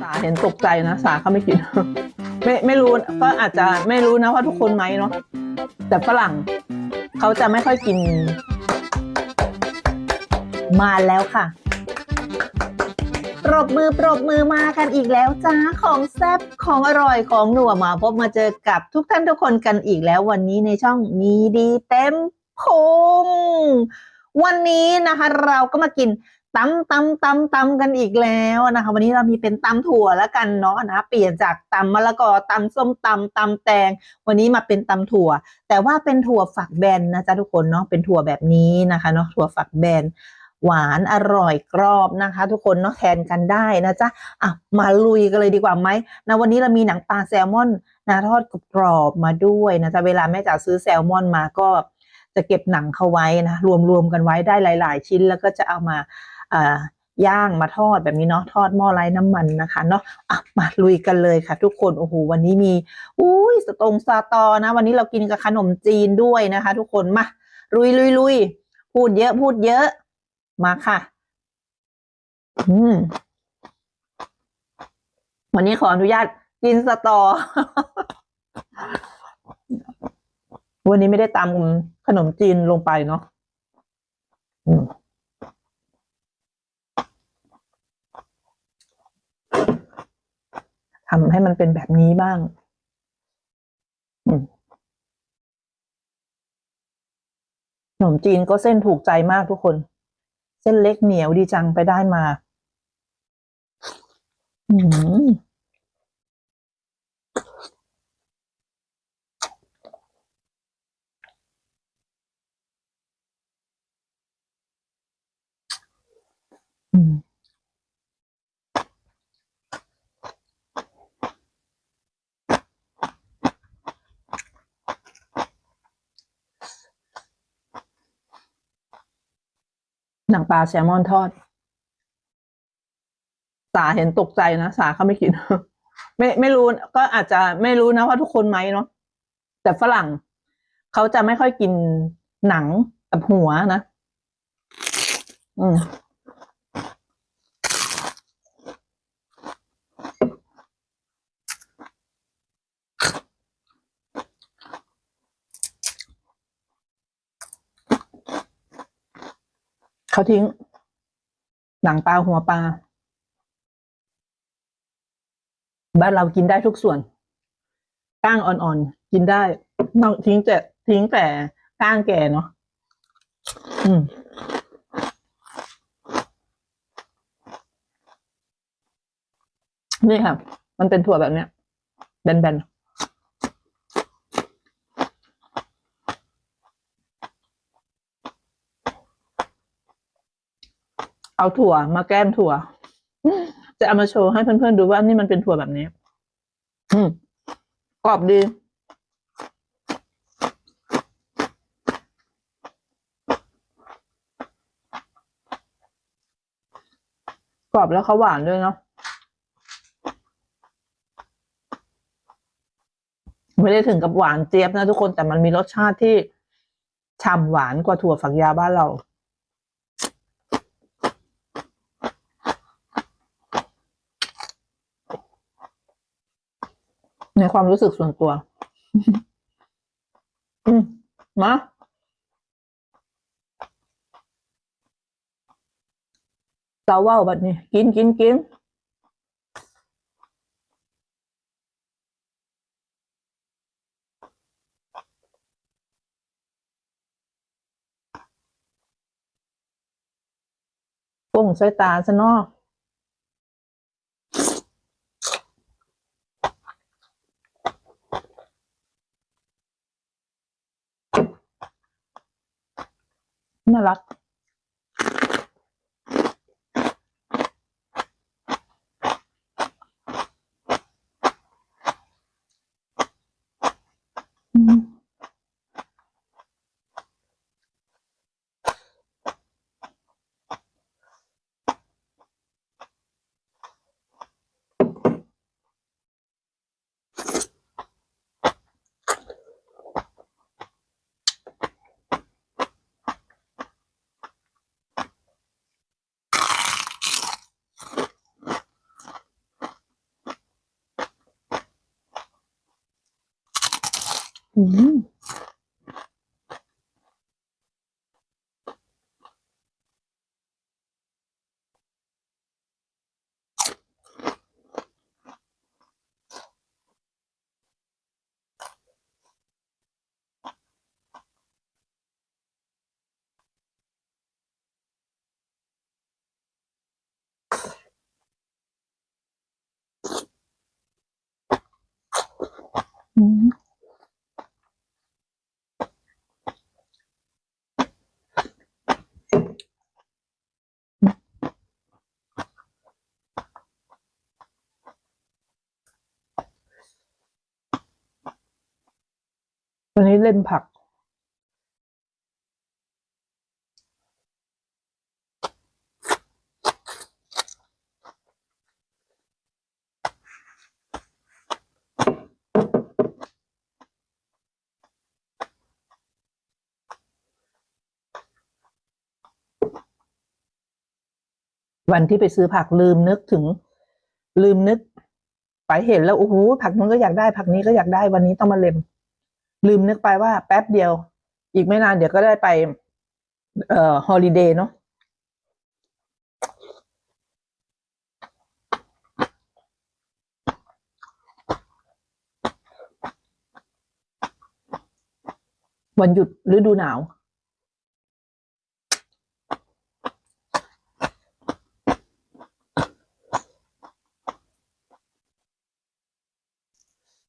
สาเห็นตกใจนะ สาเขาไม่กิน ไม่ไม่รู้ก็อาจจะไม่รู้นะว่าทุกคนไหมเนาะแต่ฝรั่งเขาจะไม่ค่อยกิน มาแล้วค่ะ ปรบมือปรบมือมากันอีกแล้วจ้าของแซ่บของอร่อยของหนัวมาพบมาเจอกับทุกท่านทุกคนกันอีกแล้ววันนี้ในช่องมีดีเต็ม พุงวันนี้นะคะ เราก็มากินตำตำตำตำกันอีกแล้วนะคะ วันนี้เรามีเป็นตำถั่วแล้วกันเนาะนะเปลี่ยนจากตำมะละกอตำส้มตำตำแตง วันนี้มาเป็นตำถั่ว แต่ว่าเป็นถั่วฝักแบนนะจ๊ะทุกคนเนาะเป็นถั่วแบบนี้นะคะเนาะถั่วฝักแบนหวานอร่อยกรอบนะคะ ทุกคนเนาะแทนกันได้นะจ๊ะอะมาลุยกันเลยดีกว่าไหมนะวันนี้เรามีหนังปลาแซลมอนนะทอดกรอบมาด้วยนะจ๊ะเวลาแม่จ๋าซื้อแซลมอนมาก็ จะเก็บหนังเขาไว้นะรวมๆกันไว้ได้หลาย ๆ ชิ้น แล้วก็จะเอามาย่างมาทอดแบบนี้เนาะทอดหม้อไร้น้ำมันนะคะเนาะอะมาลุยกันเลยค่ะ ทุกคนโอ้โหวันนี้มีอุ้ยสตงซาตอนะ วันนี้เรากินกับขนมจีนด้วยนะคะ ทุกคนมาลุยลุยลุยพูดเยอะพูดเยอะ มาค่ะ อืมวันนี้ขออนุญาตกินสตอ วันนี้ไม่ได้ตำขนมจีนลงไปเนาะทำให้มันเป็นแบบนี้บ้าง ขนมจีนก็เส้นถูกใจมากทุกคน เส้นเล็กเหนียวดีจังไปได้มา อืม หนังปลาแซลมอนทอด สาเห็นตกใจนะ สาเขาไม่กิน ไม่ไม่รู้ก็อาจจะไม่รู้นะว่าทุกคนไหมเนาะแต่ฝรั่งเขาจะไม่ค่อยกินหนังกับหัวนะ อืม เขาทิ้ง หนังปลาหัวปลา บ้านเรากินได้ทุกส่วนก้างอ่อนๆ กินได้นอกทิ้งแต่ทิ้งแต่ก้างแก่เนาะอืมนี่ค่ะ มันเป็นถั่วแบบเนี้ยแบนๆ เอาถั่วมาแก้มถั่ว จะเอามาโชว์ให้เพื่อนๆดูว่านี่มันเป็นถั่วแบบนี้กรอบดีกรอบแล้วเขาหวานด้วยเนาะไม่ได้ถึงกับหวานเจี๊ยบนะทุกคนแต่มันมีรสชาติที่ฉ่ำหวานกว่าถั่วฝักยาวบ้านเรา ในความรู้สึกส่วนตัว อืมมาเจ้าว่าวแบบนี้ กินกินกินปุ่งใส่ตาซะเนาะ น่า อื วันนี้เล่นผัก วันที่ไปซื้อผักลืมนึกถึง ลืมนึก ไปเห็นแล้วโอ้โหผักนู้นก็อยากได้ ผักนี้ก็อยากได้วันนี้ต้องมาเล็ม ลืมนึกไปว่าแป๊บเดียว อีกไม่นานเดี๋ยวก็ได้ไป เอ่อฮอลิเดย์เนาะวันหยุดฤดูหนาว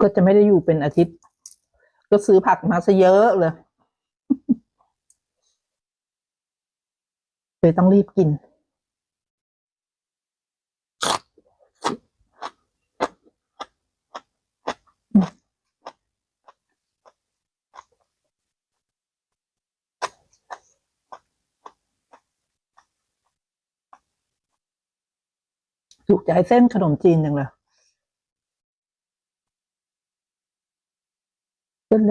ก็จะไม่ได้อยู่เป็นอาทิตย์ ก็ซื้อผักมาซะเยอะเลยเลยต้องรีบกิน ถูกใจเส้นขนมจีนจังเลย เส้นเ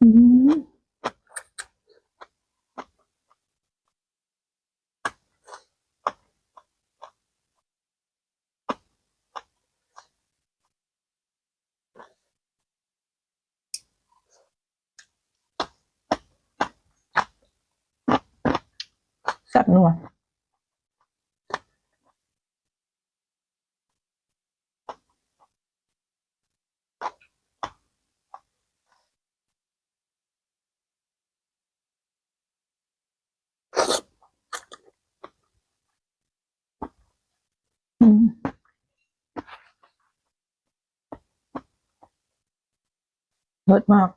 อืม แซ่บนัวรสมาก